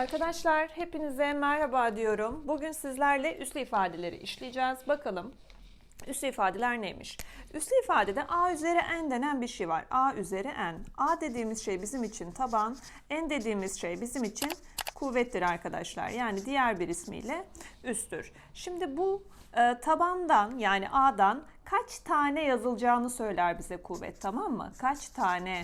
Arkadaşlar hepinize merhaba diyorum. Bugün sizlerle üslü ifadeleri işleyeceğiz. Bakalım üslü ifadeler neymiş? Üslü ifadede a üzeri n denen bir şey var. a üzeri n. a dediğimiz şey bizim için taban, n dediğimiz şey bizim için kuvvettir arkadaşlar. Yani diğer bir ismiyle üsttür. Şimdi bu e, tabandan yani a'dan kaç tane yazılacağını söyler bize kuvvet tamam mı? Kaç tane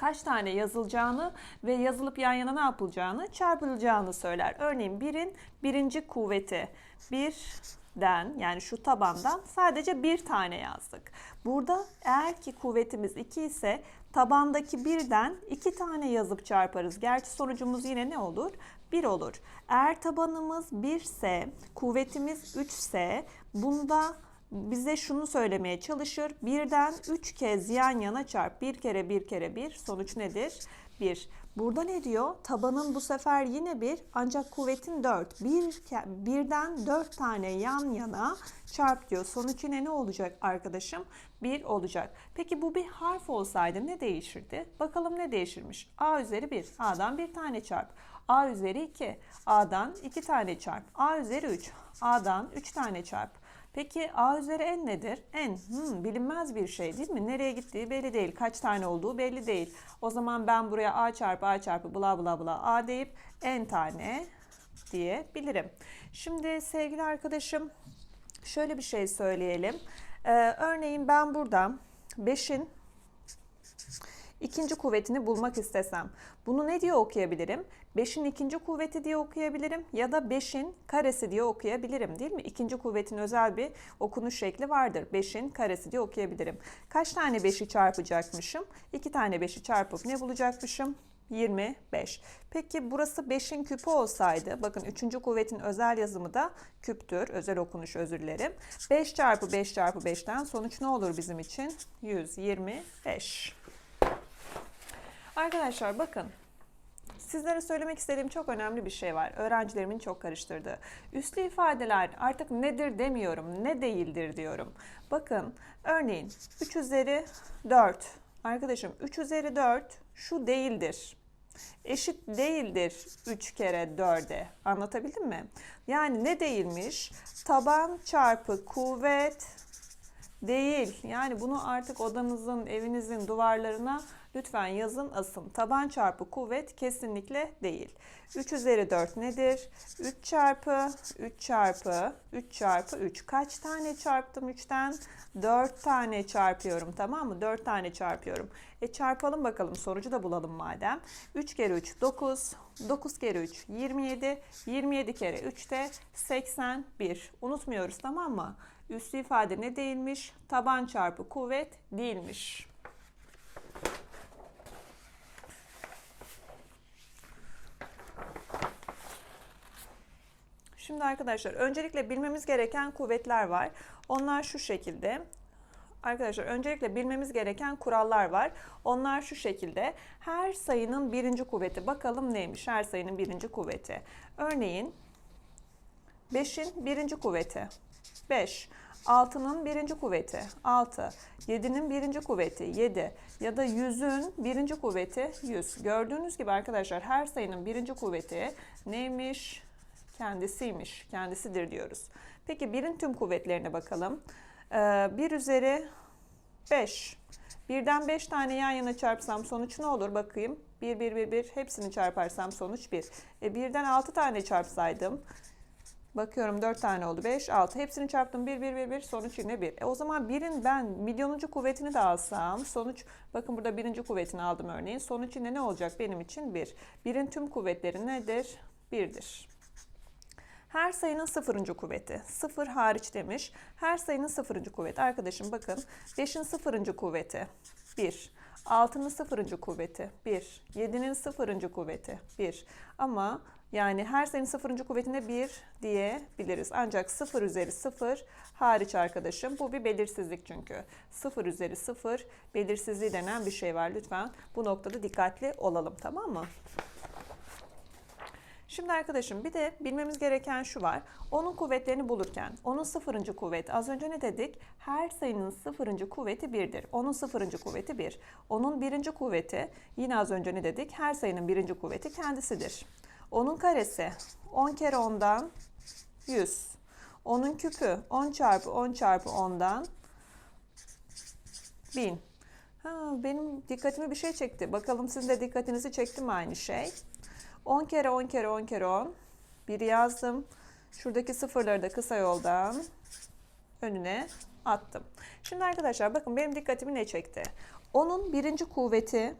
kaç tane yazılacağını ve yazılıp yan yana ne yapılacağını çarpılacağını söyler. Örneğin birin birinci kuvveti birden yani şu tabandan sadece bir tane yazdık. Burada eğer ki kuvvetimiz 2 ise tabandaki birden iki tane yazıp çarparız. Gerçi sonucumuz yine ne olur? 1 olur. Eğer tabanımız 1 ise kuvvetimiz 3 ise bunda bize şunu söylemeye çalışır. Birden 3 kez yan yana çarp. Bir kere bir kere bir. Sonuç nedir? 1. Burada ne diyor? Tabanın bu sefer yine bir ancak kuvvetin 4. Bir, birden 4 tane yan yana çarp diyor. Sonuç yine ne olacak arkadaşım? 1 olacak. Peki bu bir harf olsaydı ne değişirdi? Bakalım ne değişirmiş? A üzeri 1. A'dan bir tane çarp. A üzeri 2. A'dan 2 tane çarp. A üzeri 3. A'dan 3 tane çarp. Peki a üzeri n nedir? n hmm, bilinmez bir şey değil mi? Nereye gittiği belli değil. Kaç tane olduğu belli değil. O zaman ben buraya a çarpı a çarpı bla bla bla a deyip n tane diyebilirim. Şimdi sevgili arkadaşım şöyle bir şey söyleyelim. Ee, örneğin ben burada 5'in ikinci kuvvetini bulmak istesem bunu ne diye okuyabilirim? 5'in ikinci kuvveti diye okuyabilirim ya da 5'in karesi diye okuyabilirim değil mi? İkinci kuvvetin özel bir okunuş şekli vardır. 5'in karesi diye okuyabilirim. Kaç tane 5'i çarpacakmışım? 2 tane 5'i çarpıp ne bulacakmışım? 25. Peki burası 5'in küpü olsaydı, bakın 3. kuvvetin özel yazımı da küptür, özel okunuş özür dilerim. 5 çarpı 5 çarpı 5'ten sonuç ne olur bizim için? 125. Arkadaşlar bakın Sizlere söylemek istediğim çok önemli bir şey var. Öğrencilerimin çok karıştırdığı. Üslü ifadeler artık nedir demiyorum, ne değildir diyorum. Bakın örneğin 3 üzeri 4. Arkadaşım 3 üzeri 4 şu değildir. Eşit değildir 3 kere 4'e. Anlatabildim mi? Yani ne değilmiş? Taban çarpı kuvvet değil. Yani bunu artık odanızın, evinizin duvarlarına lütfen yazın asın. Taban çarpı kuvvet kesinlikle değil. 3 üzeri 4 nedir? 3 çarpı 3 çarpı 3 çarpı 3. Kaç tane çarptım 3'ten? 4 tane çarpıyorum tamam mı? 4 tane çarpıyorum. E çarpalım bakalım sonucu da bulalım madem. 3 kere 3 9. 9 kere 3 27. 27 kere 3 de 81. Unutmuyoruz tamam mı? Üslü ifade ne değilmiş? Taban çarpı kuvvet değilmiş. Şimdi arkadaşlar öncelikle bilmemiz gereken kuvvetler var. Onlar şu şekilde. Arkadaşlar öncelikle bilmemiz gereken kurallar var. Onlar şu şekilde. Her sayının birinci kuvveti. Bakalım neymiş her sayının birinci kuvveti. Örneğin 5'in birinci kuvveti. 5. 6'nın birinci kuvveti 6. 7'nin birinci kuvveti 7. Ya da 100'ün birinci kuvveti 100. Gördüğünüz gibi arkadaşlar her sayının birinci kuvveti neymiş? Kendisiymiş. Kendisidir diyoruz. Peki birin tüm kuvvetlerine bakalım. Ee, 1 üzeri 5. Birden 5 tane yan yana çarpsam sonuç ne olur bakayım. 1, 1, 1, 1 hepsini çarparsam sonuç 1. E, birden 6 tane çarpsaydım Bakıyorum 4 tane oldu. 5, 6. Hepsini çarptım. 1, 1, 1, 1. Sonuç yine 1. E o zaman birin ben milyonuncu kuvvetini de alsam sonuç bakın burada birinci kuvvetini aldım örneğin. Sonuç yine ne olacak benim için? 1. Birin tüm kuvvetleri nedir? 1'dir. Her sayının sıfırıncı kuvveti. Sıfır hariç demiş. Her sayının sıfırıncı kuvveti. Arkadaşım bakın 5'in sıfırıncı kuvveti 1. 6'nın sıfırıncı kuvveti 1. 7'nin sıfırıncı kuvveti 1. Ama yani her sayının sıfırıncı kuvvetine 1 diyebiliriz. Ancak 0 üzeri 0 hariç arkadaşım. Bu bir belirsizlik çünkü. 0 üzeri 0 belirsizliği denen bir şey var. Lütfen bu noktada dikkatli olalım tamam mı? Şimdi arkadaşım bir de bilmemiz gereken şu var. Onun kuvvetlerini bulurken onun sıfırıncı kuvvet az önce ne dedik? Her sayının sıfırıncı kuvveti birdir. Onun sıfırıncı kuvveti bir. Onun birinci kuvveti yine az önce ne dedik? Her sayının birinci kuvveti kendisidir. 10'un karesi 10 kere 10'dan 100. 10'un küpü 10 çarpı 10 çarpı 10'dan 1000. Ha, benim dikkatimi bir şey çekti. Bakalım sizin de dikkatinizi çekti mi aynı şey? 10 kere 10 kere 10 kere 10. Biri yazdım. Şuradaki sıfırları da kısa yoldan önüne attım. Şimdi arkadaşlar bakın benim dikkatimi ne çekti? Onun birinci kuvveti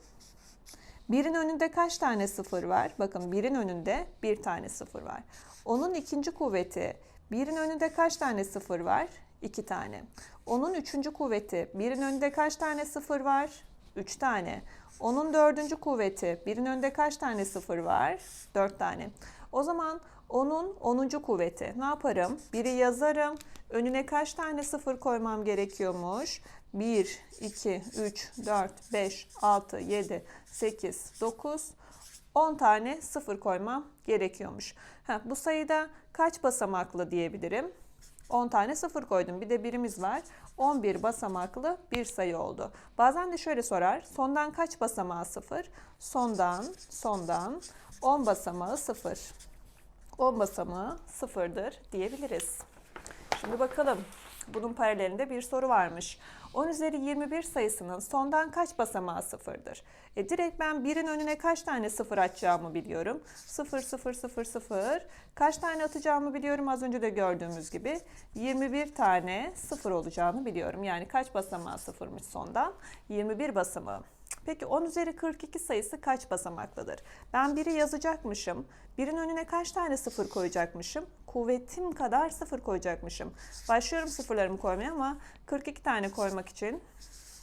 birin önünde kaç tane sıfır var? Bakın birin önünde bir tane sıfır var. Onun ikinci kuvveti birin önünde kaç tane sıfır var? İki tane. Onun üçüncü kuvveti birin önünde kaç tane sıfır var? Üç tane. Onun dördüncü kuvveti birin önünde kaç tane sıfır var? Dört tane. O zaman onun 10. kuvveti. Ne yaparım? Biri yazarım. Önüne kaç tane sıfır koymam gerekiyormuş? 1, 2, 3, 4, 5, 6, 7, 8, 9, 10 tane sıfır koymam gerekiyormuş. Ha, bu sayıda kaç basamaklı diyebilirim? 10 tane sıfır koydum. Bir de birimiz var. 11 basamaklı bir sayı oldu. Bazen de şöyle sorar. Sondan kaç basamağı sıfır? Sondan, sondan 10 basamağı sıfır. 10 basamağı sıfırdır diyebiliriz. Şimdi bakalım. Bunun paralelinde bir soru varmış. 10 üzeri 21 sayısının sondan kaç basamağı sıfırdır? E direkt ben birin önüne kaç tane sıfır atacağımı biliyorum. 0, 0, 0, 0. Kaç tane atacağımı biliyorum az önce de gördüğümüz gibi. 21 tane sıfır olacağını biliyorum. Yani kaç basamağı sıfırmış sondan? 21 basamağı. Peki 10 üzeri 42 sayısı kaç basamaklıdır? Ben biri yazacakmışım. Birin önüne kaç tane sıfır koyacakmışım? Kuvvetim kadar sıfır koyacakmışım. Başlıyorum sıfırlarımı koymaya ama 42 tane koymak için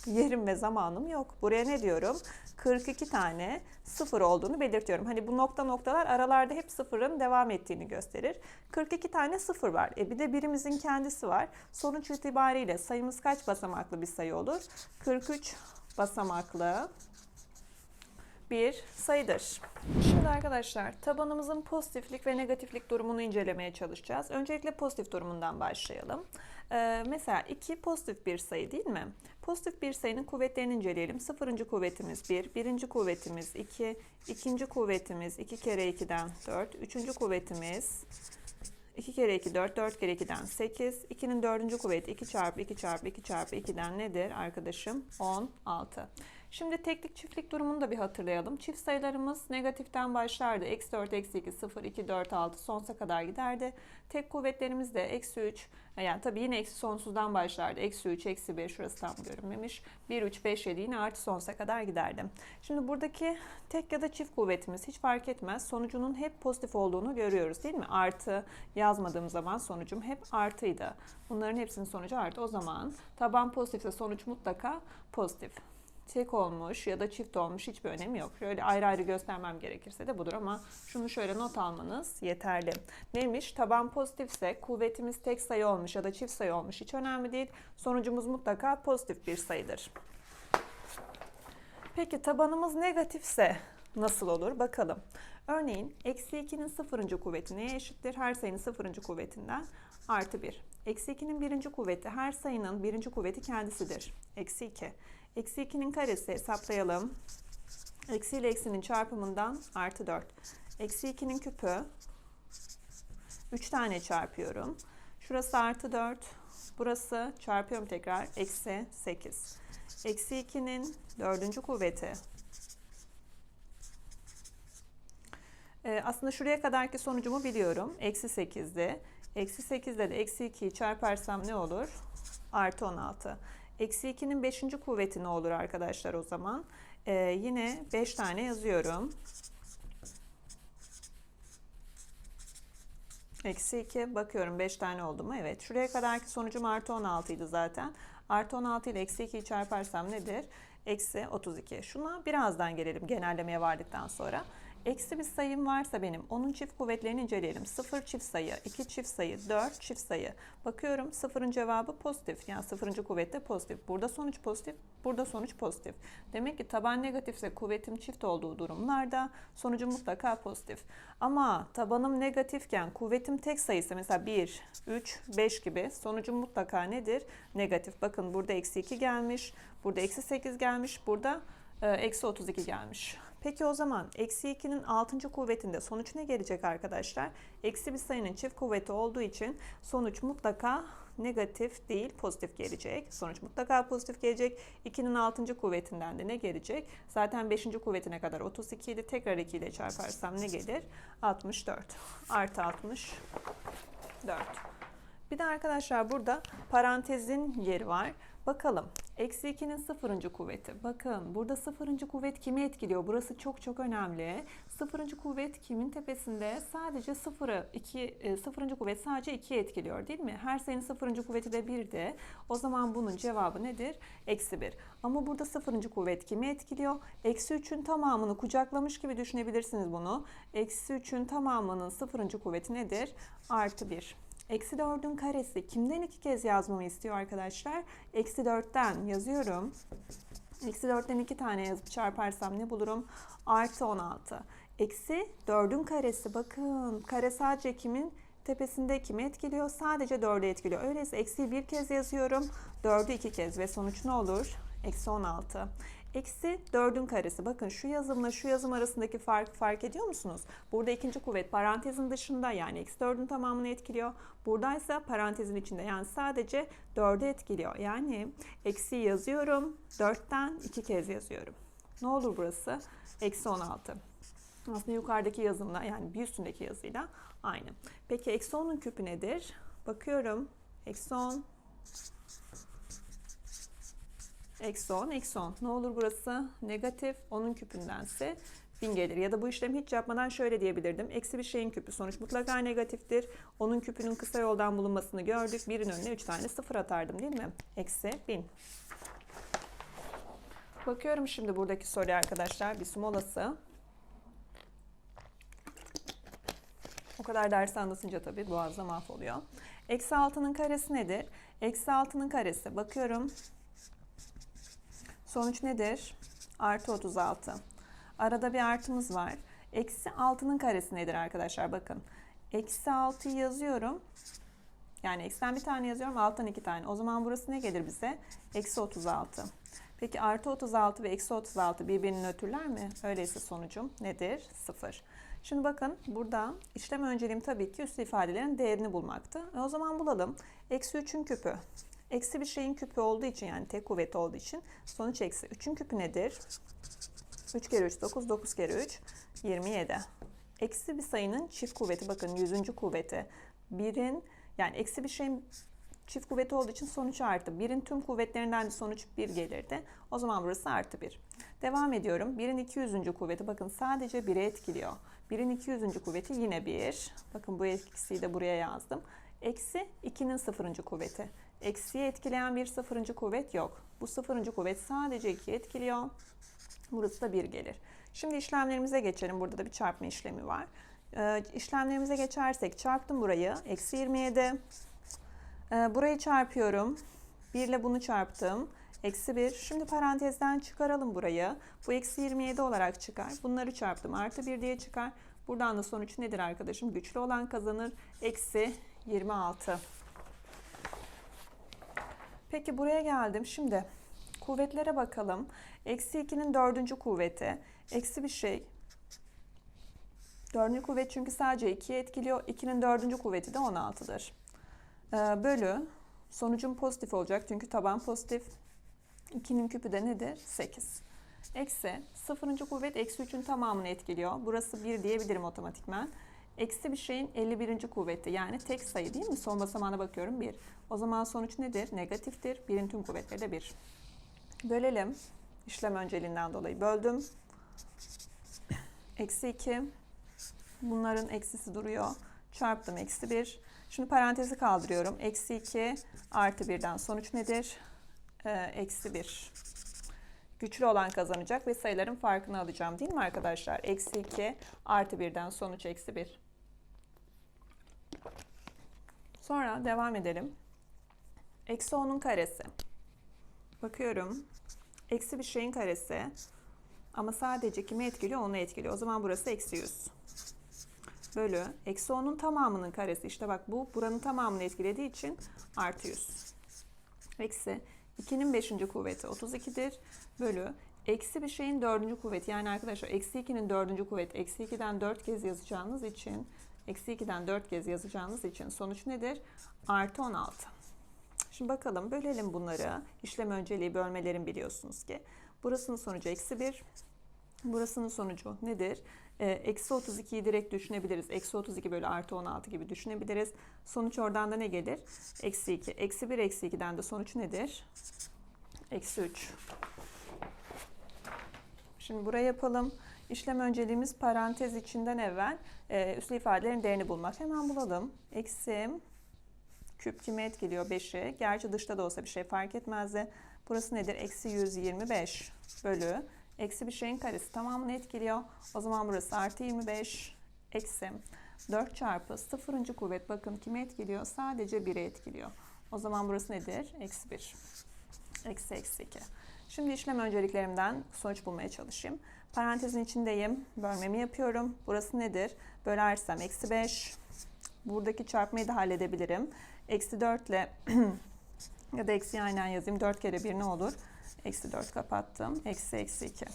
yerim ve zamanım yok. Buraya ne diyorum? 42 tane sıfır olduğunu belirtiyorum. Hani bu nokta noktalar aralarda hep sıfırın devam ettiğini gösterir. 42 tane sıfır var. E bir de birimizin kendisi var. Sonuç itibariyle sayımız kaç basamaklı bir sayı olur? 43 basamaklı bir sayıdır. Şimdi arkadaşlar tabanımızın pozitiflik ve negatiflik durumunu incelemeye çalışacağız. Öncelikle pozitif durumundan başlayalım. Ee, mesela 2 pozitif bir sayı değil mi? Pozitif bir sayının kuvvetlerini inceleyelim. Sıfırıncı kuvvetimiz 1, birinci kuvvetimiz 2, ikinci kuvvetimiz 2 kere 2'den 4, üçüncü kuvvetimiz 2 kere 2 4, 4 kere 2'den 8. 2'nin dördüncü kuvveti 2 çarpı 2 çarpı 2 çarpı 2'den nedir arkadaşım? 16. Şimdi teklik çiftlik durumunu da bir hatırlayalım. Çift sayılarımız negatiften başlardı. Eksi 4, eksi 2, 0, 2, 4, 6 sonsuza kadar giderdi. Tek kuvvetlerimiz de eksi 3, yani tabii yine eksi sonsuzdan başlardı. Eksi 3, eksi 1 şurası tam görünmemiş. 1, 3, 5, 7 yine artı sonsuza kadar giderdi. Şimdi buradaki tek ya da çift kuvvetimiz hiç fark etmez. Sonucunun hep pozitif olduğunu görüyoruz değil mi? Artı yazmadığım zaman sonucum hep artıydı. Bunların hepsinin sonucu artı. O zaman taban pozitifse sonuç mutlaka pozitif tek olmuş ya da çift olmuş hiçbir önemi yok. Şöyle ayrı ayrı göstermem gerekirse de budur ama şunu şöyle not almanız yeterli. Neymiş? Taban pozitifse kuvvetimiz tek sayı olmuş ya da çift sayı olmuş hiç önemli değil. Sonucumuz mutlaka pozitif bir sayıdır. Peki tabanımız negatifse nasıl olur? Bakalım. Örneğin eksi 2'nin sıfırıncı kuvveti neye eşittir? Her sayının sıfırıncı kuvvetinden artı 1. Eksi 2'nin birinci kuvveti her sayının birinci kuvveti kendisidir. Eksi 2. Eksi 2'nin karesi hesaplayalım. Eksi ile eksinin çarpımından artı 4. Eksi 2'nin küpü 3 tane çarpıyorum. Şurası artı 4. Burası çarpıyorum tekrar. Eksi 8. Eksi 2'nin dördüncü kuvveti. Ee, aslında şuraya kadarki sonucumu biliyorum. Eksi 8'di. Eksi 8'de de eksi 2'yi çarparsam ne olur? Artı 16. Eksi 2'nin 5. kuvveti ne olur arkadaşlar o zaman? Ee, yine 5 tane yazıyorum. Eksi 2 bakıyorum 5 tane oldu mu? Evet. Şuraya kadarki sonucum artı 16 idi zaten. Artı 16 ile eksi 2'yi çarparsam nedir? Eksi 32. Şuna birazdan gelelim genellemeye vardıktan sonra. Eksi bir sayım varsa benim onun çift kuvvetlerini inceleyelim. 0 çift sayı, 2 çift sayı, 4 çift sayı. Bakıyorum sıfırın cevabı pozitif. Yani sıfırıncı kuvvette pozitif. Burada sonuç pozitif, burada sonuç pozitif. Demek ki taban negatifse kuvvetim çift olduğu durumlarda sonucu mutlaka pozitif. Ama tabanım negatifken kuvvetim tek sayısı mesela 1, 3, 5 gibi sonucum mutlaka nedir? Negatif. Bakın burada eksi 2 gelmiş, burada eksi 8 gelmiş, burada e, eksi 32 gelmiş. Peki o zaman eksi 2'nin 6. kuvvetinde sonuç ne gelecek arkadaşlar? Eksi bir sayının çift kuvveti olduğu için sonuç mutlaka negatif değil pozitif gelecek. Sonuç mutlaka pozitif gelecek. 2'nin 6. kuvvetinden de ne gelecek? Zaten 5. kuvvetine kadar 32 idi. Tekrar 2 ile çarparsam ne gelir? 64. Artı 64. Bir de arkadaşlar burada parantezin yeri var. Bakalım. Eksi 2'nin sıfırıncı kuvveti. Bakın burada sıfırıncı kuvvet kimi etkiliyor? Burası çok çok önemli. Sıfırıncı kuvvet kimin tepesinde? Sadece sıfırı, iki, e, sıfırıncı kuvvet sadece 2'yi etkiliyor değil mi? Her sayının sıfırıncı kuvveti de 1'de. O zaman bunun cevabı nedir? Eksi 1. Ama burada sıfırıncı kuvvet kimi etkiliyor? Eksi 3'ün tamamını kucaklamış gibi düşünebilirsiniz bunu. Eksi 3'ün tamamının sıfırıncı kuvveti nedir? Artı 1. Eksi 4'ün karesi kimden iki kez yazmamı istiyor arkadaşlar? Eksi 4'ten yazıyorum. Eksi 4'ten iki tane yazıp çarparsam ne bulurum? Artı 16. Eksi 4'ün karesi bakın kare sadece kimin tepesinde kimi etkiliyor? Sadece 4'ü etkiliyor. Öyleyse eksiyi bir kez yazıyorum. 4'ü iki kez ve sonuç ne olur? Eksi 16. Eksi 4'ün karesi. Bakın şu yazımla şu yazım arasındaki fark fark ediyor musunuz? Burada ikinci kuvvet parantezin dışında yani eksi 4'ün tamamını etkiliyor. Buradaysa parantezin içinde yani sadece 4'ü etkiliyor. Yani eksi yazıyorum. 4'ten 2 kez yazıyorum. Ne olur burası? Eksi 16. Aslında yukarıdaki yazımla yani bir üstündeki yazıyla aynı. Peki eksi 10'un küpü nedir? Bakıyorum. Eksi 10 Eksi 10, eksi 10. Ne olur burası? Negatif 10'un küpündense 1000 gelir. Ya da bu işlemi hiç yapmadan şöyle diyebilirdim. Eksi bir şeyin küpü sonuç mutlaka negatiftir. Onun küpünün kısa yoldan bulunmasını gördük. Birin önüne 3 tane sıfır atardım değil mi? Eksi 1000. Bakıyorum şimdi buradaki soruya arkadaşlar. Bir su molası. O kadar ders anlatınca tabii boğazda mahvoluyor. Eksi 6'nın karesi nedir? Eksi 6'nın karesi. Bakıyorum. Sonuç nedir? Artı 36. Arada bir artımız var. Eksi 6'nın karesi nedir arkadaşlar? Bakın. Eksi 6'yı yazıyorum. Yani eksten bir tane yazıyorum. Alttan iki tane. O zaman burası ne gelir bize? Eksi 36. Peki artı 36 ve eksi 36 birbirini nötrler mi? Öyleyse sonucum nedir? 0. Şimdi bakın burada işlem önceliğim tabii ki üslü ifadelerin değerini bulmaktı. E o zaman bulalım. Eksi 3'ün küpü. Eksi bir şeyin küpü olduğu için yani tek kuvvet olduğu için sonuç eksi. 3'ün küpü nedir? 3 kere 3 9, 9 kere 3 27. Eksi bir sayının çift kuvveti bakın 100. kuvveti. Birin yani eksi bir şeyin çift kuvveti olduğu için sonuç artı. Birin tüm kuvvetlerinden de sonuç 1 gelirdi. O zaman burası artı 1. Devam ediyorum. Birin 200. kuvveti bakın sadece 1'e etkiliyor. Birin 200. kuvveti yine 1. Bakın bu etkisiyi de buraya yazdım. Eksi 2'nin 0. kuvveti. Eksiyi etkileyen bir sıfırıncı kuvvet yok. Bu sıfırıncı kuvvet sadece 2 etkiliyor. Burası da 1 gelir. Şimdi işlemlerimize geçelim. Burada da bir çarpma işlemi var. Ee, işlemlerimize geçersek çarptım burayı. Eksi 27. Ee, burayı çarpıyorum. 1 ile bunu çarptım. Eksi 1. Şimdi parantezden çıkaralım burayı. Bu eksi 27 olarak çıkar. Bunları çarptım. Artı 1 diye çıkar. Buradan da sonuç nedir arkadaşım? Güçlü olan kazanır. Eksi 26. Peki buraya geldim. Şimdi kuvvetlere bakalım. Eksi 2'nin dördüncü kuvveti. Eksi bir şey. Dördüncü kuvvet çünkü sadece 2'yi etkiliyor. 2'nin dördüncü kuvveti de 16'dır. Ee, bölü. Sonucum pozitif olacak çünkü taban pozitif. 2'nin küpü de nedir? 8. Eksi 0. kuvvet eksi 3'ün tamamını etkiliyor. Burası 1 diyebilirim otomatikmen. Eksi bir şeyin 51. kuvveti yani tek sayı değil mi? Son basamağına bakıyorum 1. O zaman sonuç nedir? Negatiftir. 1'in tüm kuvvetleri de 1. Bölelim. İşlem önceliğinden dolayı böldüm. Eksi 2. Bunların eksisi duruyor. Çarptım eksi 1. Şimdi parantezi kaldırıyorum. Eksi 2 artı 1'den sonuç nedir? Ee, eksi 1. Güçlü olan kazanacak ve sayıların farkını alacağım değil mi arkadaşlar? Eksi 2 artı 1'den sonuç eksi 1. Sonra devam edelim. Eksi 10'un karesi. Bakıyorum. Eksi bir şeyin karesi. Ama sadece kimi etkiliyor? Onu etkiliyor. O zaman burası eksi 100. Bölü. Eksi 10'un tamamının karesi. İşte bak bu buranın tamamını etkilediği için artı 100. Eksi 2'nin 5. kuvveti 32'dir. Bölü. Eksi bir şeyin dördüncü kuvveti. Yani arkadaşlar eksi 2'nin dördüncü kuvveti. Eksi 2'den 4 kez yazacağınız için eksi 2'den 4 kez yazacağınız için sonuç nedir? Artı 16. Şimdi bakalım bölelim bunları. İşlem önceliği bölmelerin biliyorsunuz ki. Burasının sonucu eksi 1. Burasının sonucu nedir? Ee, Eksi 32'yi direkt düşünebiliriz. Eksi 32 bölü artı 16 gibi düşünebiliriz. Sonuç oradan da ne gelir? Eksi 2. Eksi 1 eksi 2'den de sonuç nedir? Eksi 3. Şimdi buraya yapalım. İşlem önceliğimiz parantez içinden evvel e, üslü ifadelerin değerini bulmak. Hemen bulalım. Eksi küp kime etkiliyor? 5'i. Gerçi dışta da olsa bir şey fark etmezdi. Burası nedir? Eksi 125 bölü. Eksi bir şeyin karesi tamamını etkiliyor. O zaman burası artı 25 eksi 4 çarpı sıfırıncı kuvvet bakın kime etkiliyor? Sadece 1'e etkiliyor. O zaman burası nedir? Eksi 1. Eksi eksi 2. Şimdi işlem önceliklerimden sonuç bulmaya çalışayım. Parantezin içindeyim. Bölmemi yapıyorum. Burası nedir? Bölersem eksi 5. Buradaki çarpmayı da halledebilirim. Eksi 4 ile ya da eksi aynen yazayım. 4 kere 1 ne olur? Eksi 4 kapattım. Eksi eksi 2.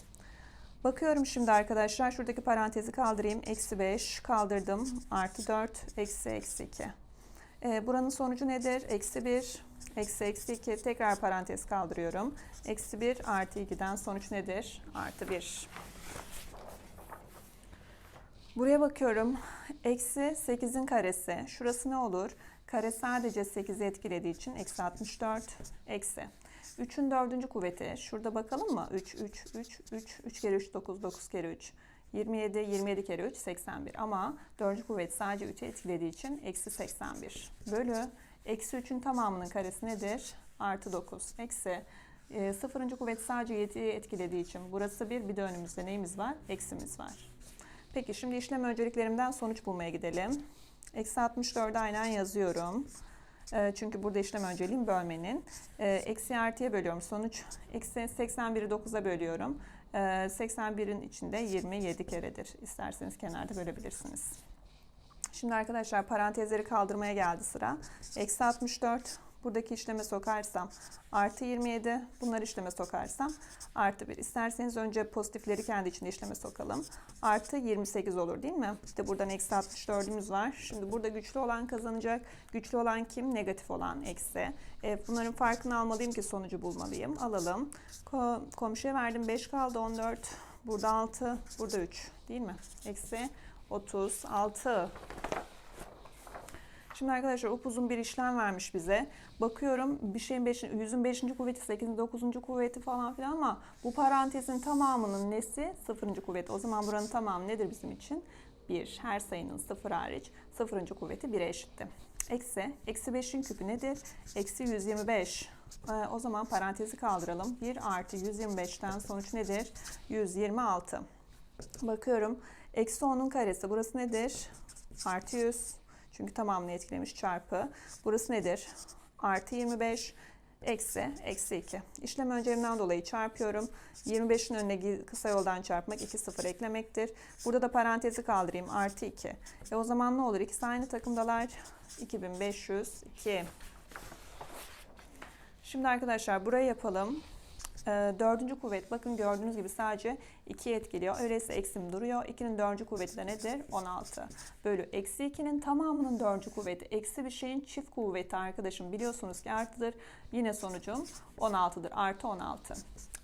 Bakıyorum şimdi arkadaşlar. Şuradaki parantezi kaldırayım. Eksi 5 kaldırdım. Artı 4. Eksi eksi 2. Ee, buranın sonucu nedir? Eksi 1. Eksi eksi 2. Tekrar parantez kaldırıyorum. Eksi 1 artı 2'den sonuç nedir? Artı 1. Buraya bakıyorum. Eksi 8'in karesi. Şurası ne olur? Kare sadece 8'i etkilediği için eksi 64. Eksi. 3'ün dördüncü kuvveti. Şurada bakalım mı? 3, 3, 3, 3, 3 kere 3, 9, 9 kere 3. 27, 27 kere 3, 81. Ama dördüncü kuvvet sadece 3'ü etkilediği için eksi 81. Bölü, eksi 3'ün tamamının karesi nedir? Artı 9. Eksi, e, sıfırıncı kuvvet sadece 7'yi etkilediği için burası 1, bir de önümüzde neyimiz var? Eksimiz var. Peki şimdi işlem önceliklerimden sonuç bulmaya gidelim. Eksi 64'ü aynen yazıyorum. E, Çünkü burada işlem önceliğim bölmenin. E, Eksi artıya bölüyorum. Sonuç eksi 81'i 9'a bölüyorum. E, 81'in içinde 27 keredir. İsterseniz kenarda bölebilirsiniz. Şimdi arkadaşlar parantezleri kaldırmaya geldi sıra. Eksi 64 buradaki işleme sokarsam artı 27 bunları işleme sokarsam artı 1. İsterseniz önce pozitifleri kendi içinde işleme sokalım. Artı 28 olur değil mi? İşte buradan eksi 64'ümüz var. Şimdi burada güçlü olan kazanacak. Güçlü olan kim? Negatif olan eksi. E, bunların farkını almalıyım ki sonucu bulmalıyım. Alalım. Ko komşuya verdim 5 kaldı 14. Burada 6. Burada 3 değil mi? Eksi 36. Şimdi arkadaşlar upuzun bir işlem vermiş bize. Bakıyorum bir şeyin 5, yüzün 5. kuvveti, 8. 9. kuvveti falan filan ama bu parantezin tamamının nesi? 0. kuvveti. O zaman buranın tamamı nedir bizim için? 1. Her sayının 0 hariç 0. kuvveti 1'e eşitti. Eksi, eksi 5'in küpü nedir? Eksi 125. Ee, o zaman parantezi kaldıralım. 1 artı 125'ten sonuç nedir? 126. Bakıyorum. Eksi 10'un karesi. Burası nedir? Artı 100. Çünkü tamamını etkilemiş çarpı. Burası nedir? Artı 25 eksi eksi 2. İşlem önceliğinden dolayı çarpıyorum. 25'in önüne kısa yoldan çarpmak 2 sıfır eklemektir. Burada da parantezi kaldırayım. Artı 2. E o zaman ne olur? İkisi aynı takımdalar. 2502. Şimdi arkadaşlar burayı yapalım. Ee, dördüncü kuvvet bakın gördüğünüz gibi sadece 2 etkiliyor. Öyleyse eksim duruyor. 2'nin dördüncü kuvveti de nedir? 16. Bölü eksi 2'nin tamamının dördüncü kuvveti. Eksi bir şeyin çift kuvveti arkadaşım biliyorsunuz ki artıdır. Yine sonucum 16'dır. Artı 16.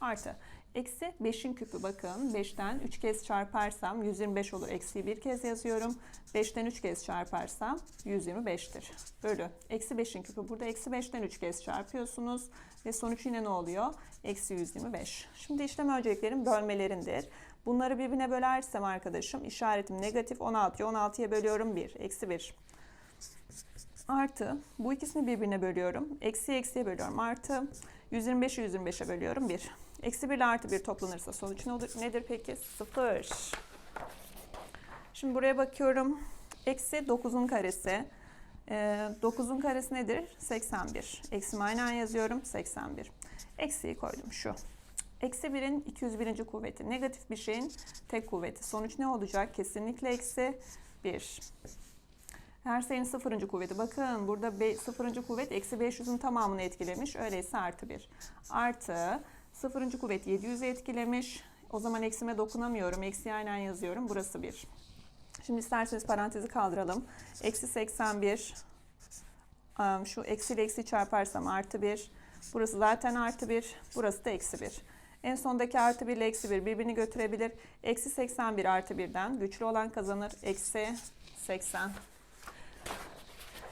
Artı. Eksi 5'in küpü bakın 5'ten 3 kez çarparsam 125 olur. Eksiyi bir kez yazıyorum. 5'ten 3 kez çarparsam 125'tir. Bölü. Eksi 5'in küpü burada eksi 5'ten 3 kez çarpıyorsunuz. Ve sonuç yine ne oluyor? Eksi 125. Şimdi işlem önceliklerim bölmelerindir. Bunları birbirine bölersem arkadaşım işaretim negatif 16'ya 16'ya bölüyorum 1. Eksi 1. Artı bu ikisini birbirine bölüyorum. Eksi eksiye bölüyorum. Artı 125'i 125'e bölüyorum 1. Eksi 1 ile artı 1 toplanırsa sonuç ne olur? Nedir peki? 0. Şimdi buraya bakıyorum. Eksi 9'un karesi. Ee, 9'un karesi nedir? 81. Eksimi aynen yazıyorum. 81. Eksiyi koydum şu. Eksi 1'in 201. kuvveti. Negatif bir şeyin tek kuvveti. Sonuç ne olacak? Kesinlikle eksi 1. Her sayının sıfırıncı kuvveti. Bakın burada be, kuvvet eksi 500'ün tamamını etkilemiş. Öyleyse artı 1. Artı Sıfırıncı kuvvet 700'ü etkilemiş. O zaman eksime dokunamıyorum. Eksi aynen yazıyorum. Burası 1. Şimdi isterseniz parantezi kaldıralım. Eksi 81. Am, Şu eksi ile eksi çarparsam artı 1. Burası zaten artı 1. Burası da eksi 1. En sondaki artı 1 ile eksi 1 birbirini götürebilir. Eksi 81 artı 1'den güçlü olan kazanır. Eksi 80.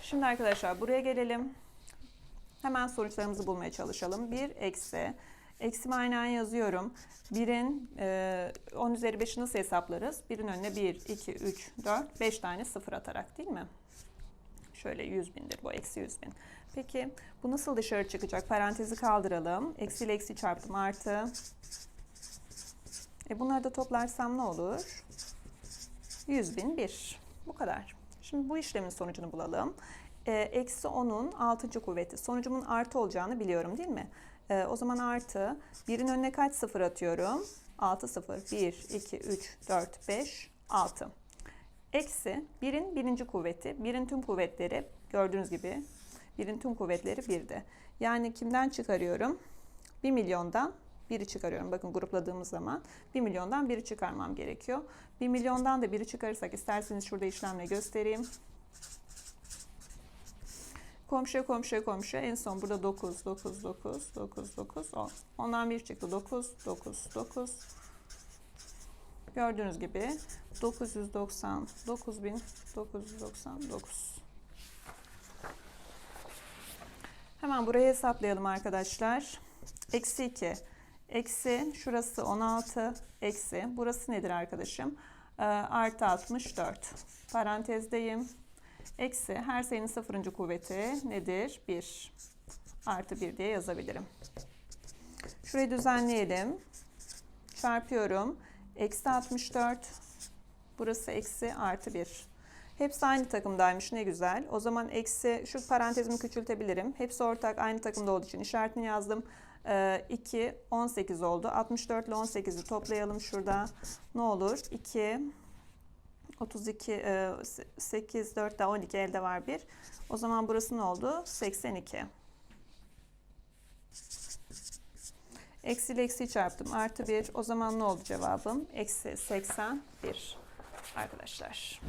Şimdi arkadaşlar buraya gelelim. Hemen sonuçlarımızı bulmaya çalışalım. 1 eksi. Eksi aynen yazıyorum. 1'in e, 10 üzeri 5'i nasıl hesaplarız? 1'in önüne 1, 2, 3, 4, 5 tane sıfır atarak değil mi? Şöyle 100 bindir bu eksi 100 bin. Peki bu nasıl dışarı çıkacak? Parantezi kaldıralım. Eksi ile eksi çarptım artı. E bunları da toplarsam ne olur? 100 bin bir. Bu kadar. Şimdi bu işlemin sonucunu bulalım. E, eksi 10'un 6. kuvveti. Sonucumun artı olacağını biliyorum değil mi? E, o zaman artı. Birin önüne kaç sıfır atıyorum? 6 sıfır. 1, 2, 3, 4, 5, 6. Eksi birin birinci kuvveti. Birin tüm kuvvetleri gördüğünüz gibi birin tüm kuvvetleri birdi. Yani kimden çıkarıyorum? 1 milyondan biri çıkarıyorum. Bakın grupladığımız zaman 1 milyondan biri çıkarmam gerekiyor. 1 milyondan da biri çıkarırsak isterseniz şurada işlemle göstereyim. Komşuya komşuya komşuya en son burada 9, 9, 9, 9, 9, 10. Ondan bir çıktı 9, 9, 9. Gördüğünüz gibi 999.999. Hemen burayı hesaplayalım arkadaşlar. Eksi 2. Eksi şurası 16. Eksi burası nedir arkadaşım? Ee, artı 64. Parantezdeyim. Eksi her sayının sıfırıncı kuvveti nedir? 1. Artı 1 diye yazabilirim. Şurayı düzenleyelim. Çarpıyorum. Eksi 64. Burası eksi artı 1. Hepsi aynı takımdaymış ne güzel. O zaman eksi şu parantezimi küçültebilirim. Hepsi ortak aynı takımda olduğu için işaretini yazdım. Ee, 2, 18 oldu. 64 ile 18'i toplayalım şurada. Ne olur? 2, 32, e, 8, 4 daha 12 elde var 1. O zaman burası ne oldu? 82. Eksi ile eksiyi çarptım. Artı 1. O zaman ne oldu cevabım? Eksi 81 arkadaşlar.